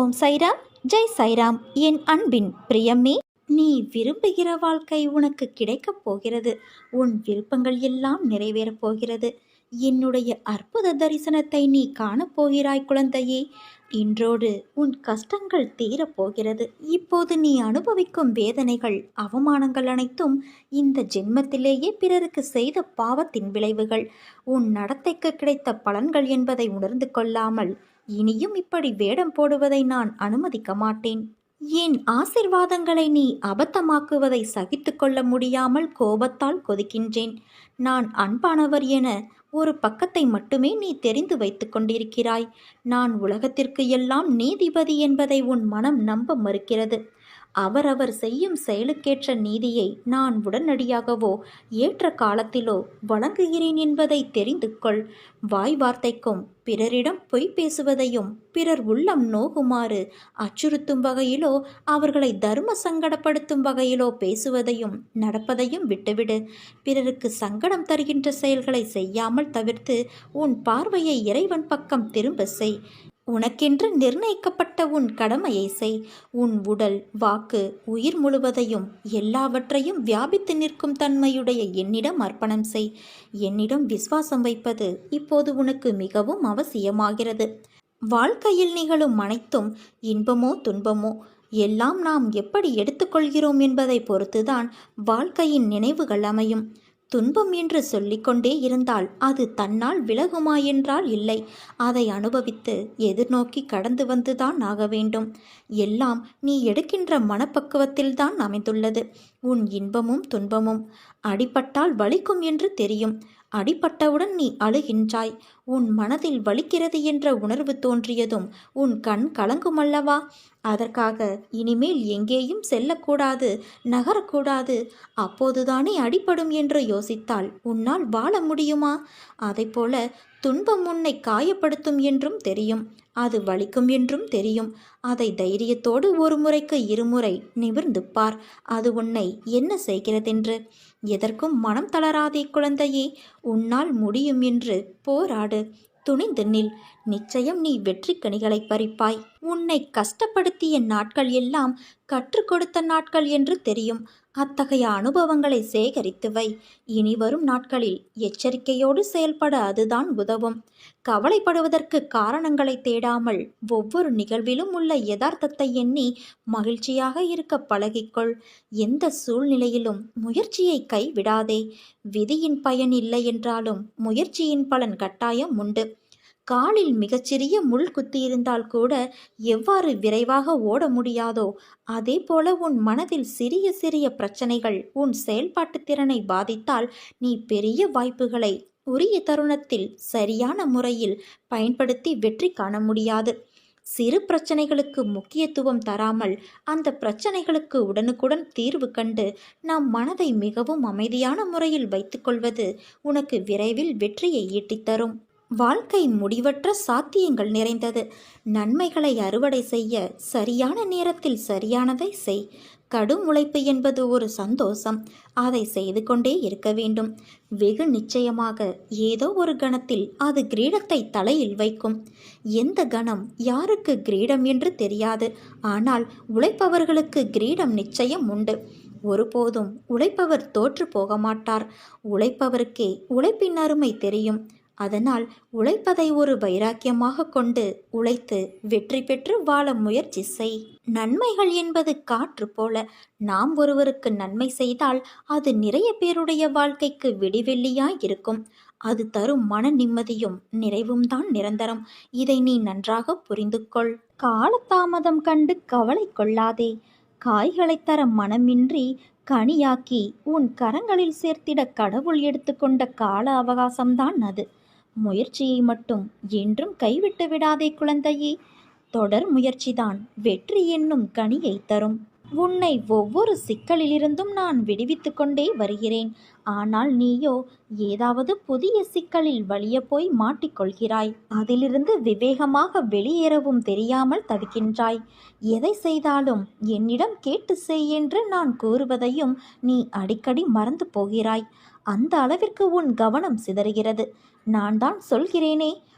ஓம் சைராம் ஜெய் சைராம். என் அன்பின் பிரியமே நீ விரும்புகிற வாழ்க்கை உனக்கு கிடைக்கப் போகிறது. உன் விருப்பங்கள் எல்லாம் நிறைவேறப் போகிறது. என்னுடைய அற்புத தரிசனத்தை நீ காணப்போகிறாய் குழந்தையே. இன்றோடு உன் கஷ்டங்கள் தீரப்போகிறது இப்போது நீ அனுபவிக்கும் வேதனைகள் அவமானங்கள் அனைத்தும் இந்த ஜென்மத்திலேயே பிறருக்கு செய்த பாவத்தின் விளைவுகள். உன் நடத்தைக்கு கிடைத்த பலன்கள் என்பதை உணர்ந்து கொள்ளாமல் இனியும் இப்படி வேடம் போடுவதை நான் அனுமதிக்க மாட்டேன். என் ஆசிர்வாதங்களை நீ அபத்தமாக்குவதை சகித்து கொள்ள முடியாமல் கோபத்தால் கொதிக்கின்றேன். நான் அன்பானவர் என ஒரு பக்கத்தை மட்டுமே நீ தெரிந்து வைத்து கொண்டிருக்கிறாய். நான் உலகத்திற்கு எல்லாம் நீதிபதி என்பதை உன் மனம் நம்ப மறுக்கிறது. அவரவர் செய்யும் செயலுக்கேற்ற நீதியை நான் உடனடியாகவோ ஏற்ற காலத்திலோ வழங்குகிறேன் என்பதை தெரிந்து கொள். வாய் வார்த்தைக்கும் பிறரிடம் பொய் பேசுவதையும் பிறர் உள்ளம் நோகுமாறு அச்சுறுத்தும் வகையிலோ அவர்களை தர்ம சங்கடப்படுத்தும் வகையிலோ பேசுவதையும் நடப்பதையும் விட்டுவிடு. பிறருக்கு சங்கடம் தருகின்ற செயல்களை செய்யாமல் தவிர்த்து உன் பார்வையை இறைவன் பக்கம் திரும்ப செய். உனக்கென்று நிர்ணயிக்கப்பட்ட உன் கடமையை செய். உன் உடல் வாக்கு உயிர் முழுவதையும் எல்லாவற்றையும் வியாபித்து நிற்கும் தன்மையுடைய என்னிடம் அர்ப்பணம் செய். என்னிடம் விசுவாசம் வைப்பது இப்போது உனக்கு மிகவும் அவசியமாகிறது. வாழ்க்கையில் நிகழும் அனைத்தும் இன்பமோ துன்பமோ எல்லாம் நாம் எப்படி எடுத்துக்கொள்கிறோம் என்பதை பொறுத்துதான் வாழ்க்கையின் நினைவுகள் அமையும். துன்பம் என்று சொல்லிக்கொண்டே இருந்தால் அது தன்னால் விலகுமா என்றால் இல்லை. அதை அனுபவித்து எதிர்நோக்கி கடந்து வந்துதான் ஆக வேண்டும். எல்லாம் நீ எடுக்கின்ற மனப்பக்குவத்தில்தான் அமைந்துள்ளது. உன் இன்பமும் துன்பமும் அடிபட்டால் வலிக்கும் என்று தெரியும். அடிபட்டவுடன் நீ அழுகின்றாய். உன் மனதில் வலிக்கிறது என்ற உணர்வு தோன்றியதும் உன் கண் கலங்குமல்லவா? அதற்காக இனிமேல் எங்கேயும் செல்லக்கூடாது நகரக்கூடாது. அப்போதுதானே அடிபடும் என்று யோசித்தால் உன்னால் வாழ முடியுமா? அதைப்போல துன்பம் உன்னை காயப்படுத்தும் என்றும் தெரியும். அது வலிக்கும் என்றும் தெரியும். அதை தைரியத்தோடு ஒரு முறைக்கு இருமுறை நிமிர்ந்து பார். அது உன்னை என்ன செய்கிறதென்று? எதற்கும் மனம் தளராதே குழந்தையே. உன்னால் முடியும் என்று போராடு. துணிந்து நில். நிச்சயம் நீ வெற்றி கனிகளை பறிப்பாய். உன்னை கஷ்டப்படுத்திய நாட்கள் எல்லாம் கற்றுக் கொடுத்த நாட்கள் என்று தெரியும். அத்தகைய அனுபவங்களை சேகரித்து வை இனி வரும் நாட்களில் எச்சரிக்கையோடு செயல்பட அதுதான் உதவும். கவலைப்படுவதற்கு காரணங்களை தேடாமல் ஒவ்வொரு நிகழ்விலும் உள்ள யதார்த்தத்தை எண்ணி மகிழ்ச்சியாக இருக்க பழகிக்கொள். எந்த சூழ்நிலையிலும் முயற்சியை கைவிடாதே. விதியின் பயன் இல்லை என்றாலும் முயற்சியின் பலன் கட்டாயம் உண்டு. காலில் மிகச்சிறிய முள் குத்தியிருந்தால் கூட எவ்வாறு விரைவாக ஓட முடியாதோ அதே போல உன் மனதில் சிறிய சிறிய பிரச்சனைகள் உன் செயல்பாட்டு திறனை பாதித்தால் நீ பெரிய வாய்ப்புகளை உரிய தருணத்தில் சரியான முறையில் பயன்படுத்தி வெற்றி காண முடியாது. சிறு பிரச்சனைகளுக்கு முக்கியத்துவம் தராமல் அந்த பிரச்சனைகளுக்கு உடனுக்குடன் தீர்வு கண்டு நம் மனதை மிகவும் அமைதியான முறையில் வைத்துக்கொள்வது உனக்கு விரைவில் வெற்றியை ஈட்டித்தரும். வாழ்க்கை முடிவற்ற சாத்தியங்கள் நிறைந்தது. நன்மைகளை அறுவடை செய்ய சரியான நேரத்தில் சரியானதை செய். கடும் உழைப்பு என்பது ஒரு சந்தோஷம். அதை செய்து கொண்டே இருக்க வேண்டும். வெகு நிச்சயமாக ஏதோ ஒரு கணத்தில் அது கிரீடத்தை தலையில் வைக்கும். எந்த கணம் யாருக்கு கிரீடம் என்று தெரியாது. ஆனால் உழைப்பவர்களுக்கு கிரீடம் நிச்சயம் உண்டு. ஒருபோதும் உழைப்பவர் தோற்று போக மாட்டார் உழைப்பவருக்கே உழைப்பின் அருமை தெரியும். அதனால் உழைப்பதை ஒரு வைராக்கியமாக கொண்டு உழைத்து வெற்றி பெற்று வாழ முயற்சி செய். நன்மைகள் என்பது காற்று போல. நாம் ஒருவருக்கு நன்மை செய்தால் அது நிறைய பேருடைய வாழ்க்கைக்கு விடிவெள்ளியாய் இருக்கும். அது தரும் மன நிம்மதியும் நிறைவும் தான் நிரந்தரம். இதை நீ நன்றாக புரிந்து கொள். காலதாமதம் கண்டு கவலை கொள்ளாதே. காய்களை தர மனமின்றி கனியாக்கி உன் கரங்களில் சேர்த்திட கடவுள் எடுத்துக்கொண்ட கால அவகாசம்தான் அது. முயற்சியை மட்டும் என்றும் கைவிட்டு விடாதே குழந்தையே. தொடர் முயற்சிதான் வெற்றி என்னும் கனியை தரும். உன்னை ஒவ்வொரு சிக்கலிலிருந்தும் நான் விடுவித்து கொண்டே வருகிறேன். ஆனால் நீயோ ஏதாவது புதிய சிக்கலில் வலிய போய் மாட்டிக்கொள்கிறாய். அதிலிருந்து விவேகமாக வெளியேறவும் தெரியாமல் தவிக்கின்றாய். எதை செய்தாலும் என்னிடம் கேட்டு செய் என்று நான் கூறுவதையும் நீ அடிக்கடி மறந்து போகிறாய். அந்த அளவிற்கு உன் கவனம் சிதறுகிறது. நான் தான் சொல்கிறேனே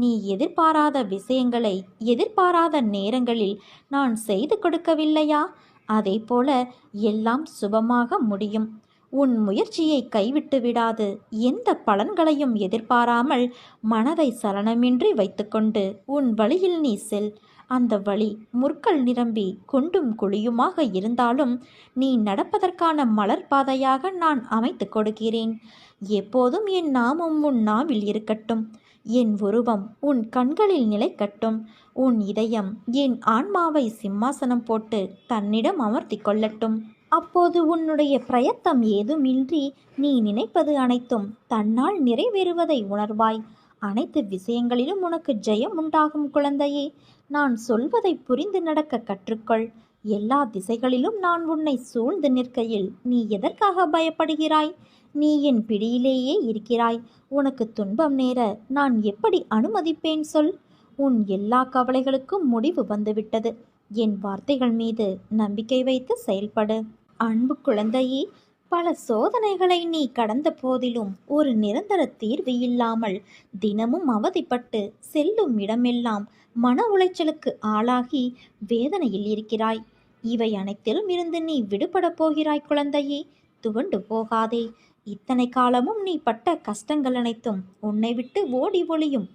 நீ எதிர்பாராத விஷயங்களை எதிர்பாராத நேரங்களில் நான் செய்து கொடுக்கவில்லையா? அதே போல எல்லாம் சுபமாக முடியும். உன் முயற்சியை கைவிட்டு விடாது. எந்த பலன்களையும் எதிர்பாராமல் மனதை சலனமின்றி வைத்துக்கொண்டு உன் வழியில் நீ செல். அந்த வழி முற்கள் நிரம்பி குண்டும் குழியுமாக இருந்தாலும் நீ நடப்பதற்கான மலர் பாதையாக நான் அமைத்து கொடுக்கிறேன். எப்போதும் என் நாமம் உன் நாவில் இருக்கட்டும். என் உருவம் உன் கண்களில் நிலைக்கட்டும். உன் இதயம் என் ஆன்மாவை சிம்மாசனம் போட்டு தன்னிடம் அமர்த்தி கொள்ளட்டும். அப்போது உன்னுடைய பிரயத்தம் ஏதுமின்றி நீ நினைப்பது அனைத்தும் தன்னால் நிறைவேறுவதை உணர்வாய். அனைத்து விஷயங்களிலும் உனக்கு ஜெயம் உண்டாகும் குழந்தையே நான் சொல்வதை புரிந்து நடக்க கற்றுக்கொள். எல்லா திசைகளிலும் நான் உன்னை சூழ்ந்து நிற்கையில் நீ எதற்காக பயப்படுகிறாய்? நீ என் பிடியிலேயே இருக்கிறாய். உனக்கு துன்பம் நேர நான் எப்படி அனுமதிப்பேன் சொல். உன் எல்லா கவலைகளுக்கும் முடிவு வந்துவிட்டது. என் வார்த்தைகள் மீது நம்பிக்கை வைத்து செயல்படு. அன்பு குழந்தையே பல சோதனைகளை நீ கடந்த போதிலும் ஒரு நிரந்தர தீர்வு இல்லாமல் தினமும் அவதிப்பட்டு செல்லும் இடமெல்லாம் மன உளைச்சலுக்கு ஆளாகி வேதனையில் இருக்கிறாய். இவை அனைத்திலும் இருந்து நீ விடுபடப் போகிறாய் குழந்தையே. துவண்டு போகாதே. இத்தனை காலமும் நீ பட்ட கஷ்டங்கள் அனைத்தும் உன்னை விட்டு ஓடி ஒளியும்.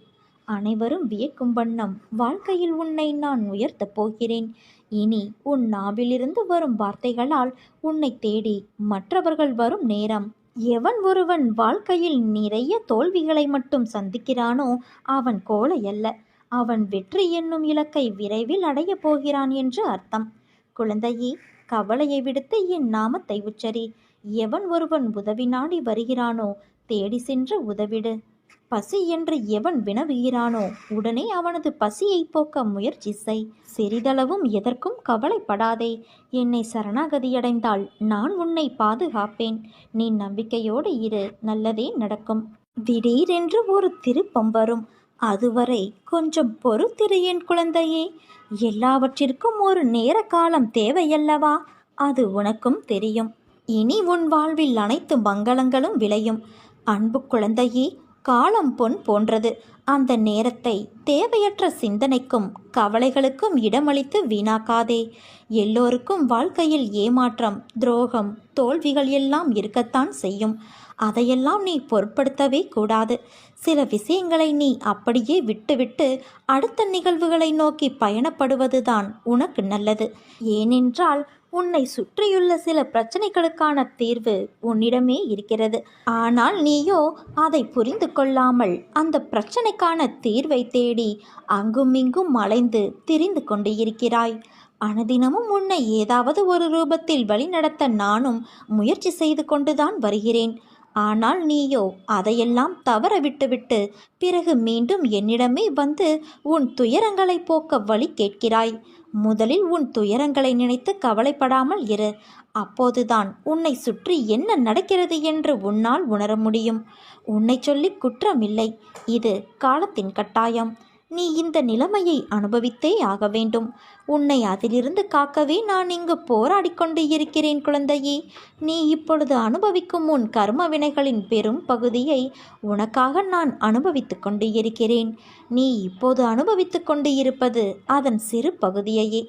அனைவரும் வியக்கும் வண்ணம் வாழ்க்கையில் உன்னை நான் உயர்த்தப் போகிறேன். இனி உன் நாவிலிருந்து வரும் வார்த்தைகளால் உன்னை தேடி மற்றவர்கள் வரும் நேரம். எவன் ஒருவன் வாழ்க்கையில் நிறைய தோல்விகளை மட்டும் சந்திக்கிறானோ அவன் கோலை அல்ல அவன் வெற்றி என்னும் இலக்கை விரைவில் அடையப் போகிறான் என்று அர்த்தம். குழந்தையே கவலையை விடுத்து என் நாமத்தை உச்சரி. எவன் ஒருவன் உதவி நாடி வருகிறானோ தேடி சென்று உதவிடு. பசி என்று எவன் வினவுகிறானோ உடனே அவனது பசியை போக்க முயற்சி செய். சிறிதளவும் எதற்கும் கவலைப்படாதே. என்னை சரணாகதியடைந்தால் நான் உன்னை பாதுகாப்பேன். நீ நம்பிக்கையோடு இரு நல்லதே நடக்கும். திடீரென்று ஒரு திருப்பம் வரும். அதுவரை கொஞ்சம் பொறுத்திரு என் குழந்தையே. எல்லாவற்றிற்கும் ஒரு நேர காலம் தேவையல்லவா? அது உனக்கும் தெரியும். இனி உன் வாழ்வில் அனைத்து மங்களங்களும் விளையும். அன்பு குழந்தையே காலம் பொன் போன்றது. அந்த நேரத்தை தேவையற்ற சிந்தனைக்கும் கவலைகளுக்கும் இடமளித்து வீணாக்காதே. எல்லோருக்கும் வாழ்க்கையில் ஏமாற்றம் துரோகம் தோல்விகள் எல்லாம் இருக்கத்தான் செய்யும். அதையெல்லாம் நீ பொருட்படுத்தவே கூடாது. சில விஷயங்களை நீ அப்படியே விட்டுவிட்டு அடுத்த நிகழ்வுகளை நோக்கி பயணப்படுவதுதான் உனக்கு நல்லது. ஏனென்றால் உன்னை சுற்றியுள்ள சில பிரச்சனைகளுக்கான தீர்வு உன்னிடமே இருக்கிறது. ஆனால் நீயோ அதை புரிந்து கொள்ளாமல் அந்த பிரச்சனைக்கான தீர்வை தேடி அங்குமிங்கும் மலைந்து அலைந்து திரிந்து கொண்டு இருக்கிறாய். அனுதினமும் உன்னை ஏதாவது ஒரு ரூபத்தில் வழிநடத்த நானும் முயற்சி செய்து கொண்டுதான் வருகிறேன். ஆனால் நீயோ அதையெல்லாம் தவற விட்டுவிட்டு பிறகு மீண்டும் என்னிடமே வந்து உன் துயரங்களை போக்க வழி கேட்கிறாய். முதலில் உன் துயரங்களை நினைத்து கவலைப்படாமல் இரு. அப்போதுதான் உன்னை சுற்றி என்ன நடக்கிறது என்று உன்னால் உணர முடியும். உன்னை சொல்லி குற்றமில்லை. இது காலத்தின் கட்டாயம். நீ இந்த நிலைமையை அனுபவித்தே ஆக வேண்டும். உன்னை அதிலிருந்து காக்கவே நான் இங்கு போராடி கொண்டு இருக்கிறேன் குழந்தையே. நீ இப்பொழுது அனுபவிக்கும் உன் கர்ம வினைகளின் பெரும் பகுதியை உனக்காக நான் அனுபவித்துக் கொண்டு இருக்கிறேன். நீ இப்போது அனுபவித்துக் கொண்டு இருப்பது அதன் சிறு பகுதியையே.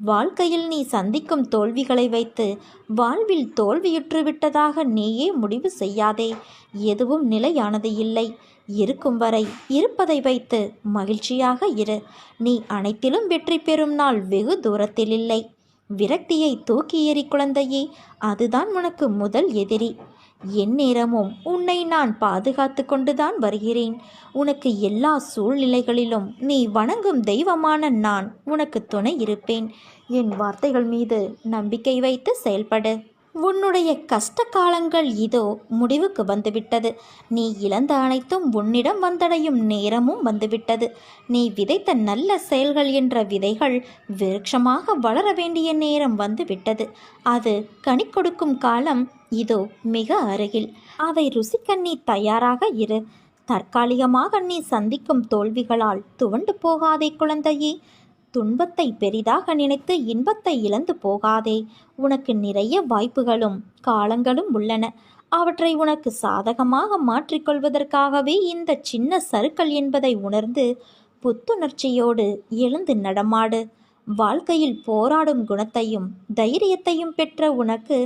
வாழ்க்கையில் நீ சந்திக்கும் தோல்விகளை வைத்து வாழ்வில் தோல்வியுற்று விட்டதாக நீயே முடிவு செய்யாதே. எதுவும் நிலையானது இல்லை. இருக்கும் வரை இருப்பதை வைத்து மகிழ்ச்சியாக இரு. நீ அனைத்திலும் வெற்றி பெறும் நாள் வெகு தூரத்தில் இல்லை. விரக்தியை தூக்கி எறி குழந்தையே அதுதான் உனக்கு முதல் எதிரி. எந்நேரமும் உன்னை நான் பாதுகாத்து கொண்டுதான் வருகிறேன். உனக்கு எல்லா சூழ்நிலைகளிலும் நீ வணங்கும் தெய்வமான நான் உனக்கு துணை இருப்பேன். என் வார்த்தைகள் மீது நம்பிக்கை வைத்து செயல்படு. உன்னுடைய கஷ்ட காலங்கள் இதோ முடிவுக்கு வந்துவிட்டது. நீ இழந்த அனைத்தும் உன்னிடம் வந்தடையும் நேரமும் வந்துவிட்டது. நீ விதைத்த நல்ல செயல்கள் என்ற விதைகள் விருட்சமாக வளர வேண்டிய நேரம் வந்துவிட்டது. அது கனி கொடுக்கும் காலம் இதோ மிக அருகில். அவை ருசிக்க நீ தயாராக இரு. தற்காலிகமாக நீ சந்திக்கும் தோல்விகளால் துவண்டு போகாதே குழந்தையே. துன்பத்தை பெரிதாக நினைத்து இன்பத்தை இழந்து போகாதே. உனக்கு நிறைய வாய்ப்புகளும் காலங்களும் உள்ளன. அவற்றை உனக்கு சாதகமாக மாற்றிக்கொள்வதற்காகவே இந்த சின்ன சருக்கள் என்பதை உணர்ந்து புத்துணர்ச்சியோடு எழுந்து நடமாடு. வாழ்க்கையில் போராடும் குணத்தையும் தைரியத்தையும் பெற்ற உனக்கு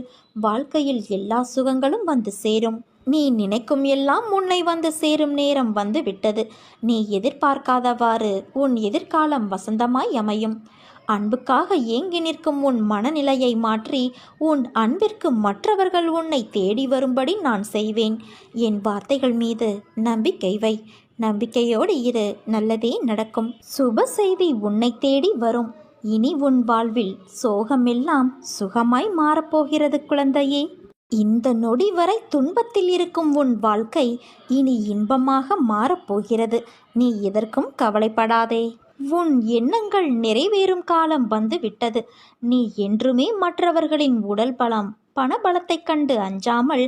வாழ்க்கையில் எல்லா சுகங்களும் வந்து சேரும். நீ நினைக்கும் எல்லாம் உன்னை வந்து சேரும் நேரம் வந்து விட்டது. நீ எதிர்பார்க்காதவாறு உன் எதிர்காலம் வசந்தமாய் அமையும். அன்புக்காக ஏங்கி நிற்கும் உன் மனநிலையை மாற்றி உன் அன்பிற்கு மற்றவர்கள் உன்னை தேடி வரும்படி நான் செய்வேன். என் வார்த்தைகள் மீது நம்பிக்கை வை. நம்பிக்கையோடு இரு. நல்லதே நடக்கும். சுப செய்தி உன்னை தேடி வரும். இனி உன் வாழ்வில் சோகமெல்லாம் சுகமாய் மாறப்போகிறது குழந்தையே. இந்த நொடி வரை துன்பத்தில் இருக்கும் உன் வாழ்க்கை இனி இன்பமாக மாறப்போகிறது. நீ எதற்கும் கவலைப்படாதே. உன் எண்ணங்கள் நிறைவேறும் காலம் வந்து விட்டது நீ என்றுமே மற்றவர்களின் உடல் பலம் பணபலத்தைக் கண்டு அஞ்சாமல்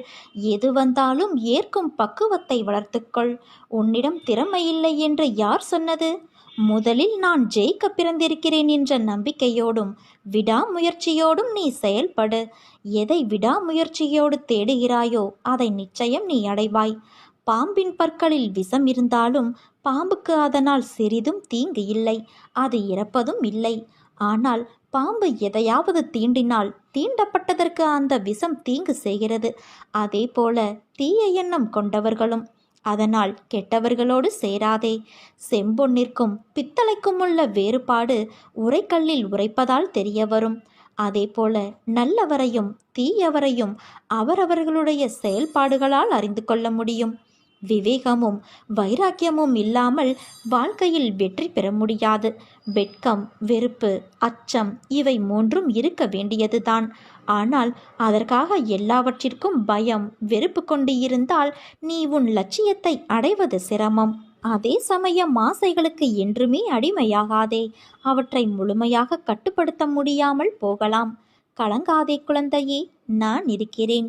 எது வந்தாலும் ஏற்கும் பக்குவத்தை வளர்த்துக்கொள். உன்னிடம் திறமையில்லை என்று யார் சொன்னது? முதலில் நான் ஜெயிக்க பிறந்திருக்கிறேன் என்ற நம்பிக்கையோடும் விடாமுயற்சியோடும் நீ செயல்படு. எதை விடாமுயற்சியோடு தேடுகிறாயோ அதை நிச்சயம் நீ அடைவாய். பாம்பின் பற்களில் விஷம் இருந்தாலும் பாம்புக்கு அதனால் சிறிதும் தீங்கு இல்லை அது இறப்பதும் இல்லை. ஆனால் பாம்பு எதையாவது தீண்டினால் தீண்டப்பட்டதற்கு அந்த விஷம் தீங்கு செய்கிறது. அதே போல தீய எண்ணம் கொண்டவர்களும் அதனால் கெட்டவர்களோடு சேராதே. செம்பொன்னிற்கும் பித்தளைக்கும் உள்ள வேறுபாடு உரைக்கல்லில் உரைப்பதால் தெரிய வரும் அதேபோல நல்லவரையும் தீயவரையும் அவரவர்களுடைய செயல்பாடுகளால் அறிந்து கொள்ள முடியும். விவேகமும் வைராக்கியமும் இல்லாமல் வாழ்க்கையில் வெற்றி பெற முடியாது. வெட்கம் வெறுப்பு அச்சம் இவை மூன்றும் இருக்க வேண்டியதுதான். ஆனால் அதற்காக எல்லாவற்றிற்கும் பயம் வெறுப்பு கொண்டு இருந்தால் நீ உன் லட்சியத்தை அடைவது சிரமம். அதே சமயம் ஆசைகளுக்கு என்றுமே அடிமையாகாதே. அவற்றை முழுமையாக கட்டுப்படுத்த முடியாமல் போகலாம். கலங்காதே குழந்தையே நான் இருக்கிறேன்.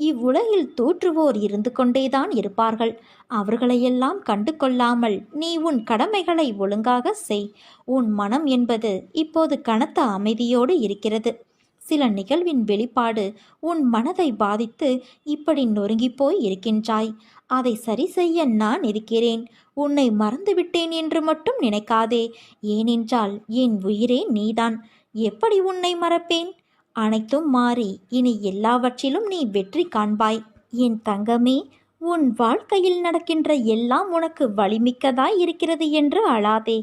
இவ்வுலகில் தோற்றுவோர் இருந்து கொண்டேதான் இருப்பார்கள். அவர்களையெல்லாம் கண்டு கொள்ளாமல் நீ உன் கடமைகளை ஒழுங்காக செய். உன் மனம் என்பது இப்போது கனத்த அமைதியோடு இருக்கிறது. சில நிகழ்வின் வெளிப்பாடு உன் மனதை பாதித்து இப்படி நொறுங்கிப் போய் இருக்கின்றாய். அதை சரி செய்ய நான் இருக்கிறேன். உன்னை மறந்துவிட்டேன் என்று மட்டும் நினைக்காதே. ஏனென்றால் என் உயிரே நீதான். எப்படி உன்னை மறப்பேன்? அனைத்தும் மாறி இனி எல்லாவற்றிலும் நீ வெற்றி காண்பாய். என் தங்கமே உன் வாழ்க்கையில் நடக்கின்ற எல்லாம் உனக்கு வலிமிக்கதாய் இருக்கிறது என்று அழாதே.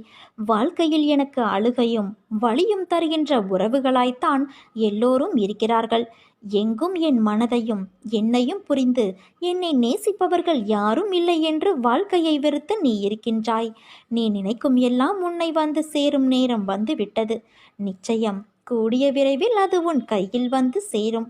வாழ்க்கையில் எனக்கு அழுகையும் வலியும் தருகின்ற உறவுகளாய்த்தான் எல்லோரும் இருக்கிறார்கள். எங்கும் என் மனதையும் என்னையும் புரிந்து என்னை நேசிப்பவர்கள் யாரும் இல்லை என்று வாழ்க்கையை வெறுத்து நீ இருக்கின்றாய். நீ நினைக்கும் எல்லாம் உன்னை வந்து சேரும் நேரம் வந்து விட்டது நிச்சயம் கூடிய விரைவில் அது உன் கையில் வந்து சேரும்.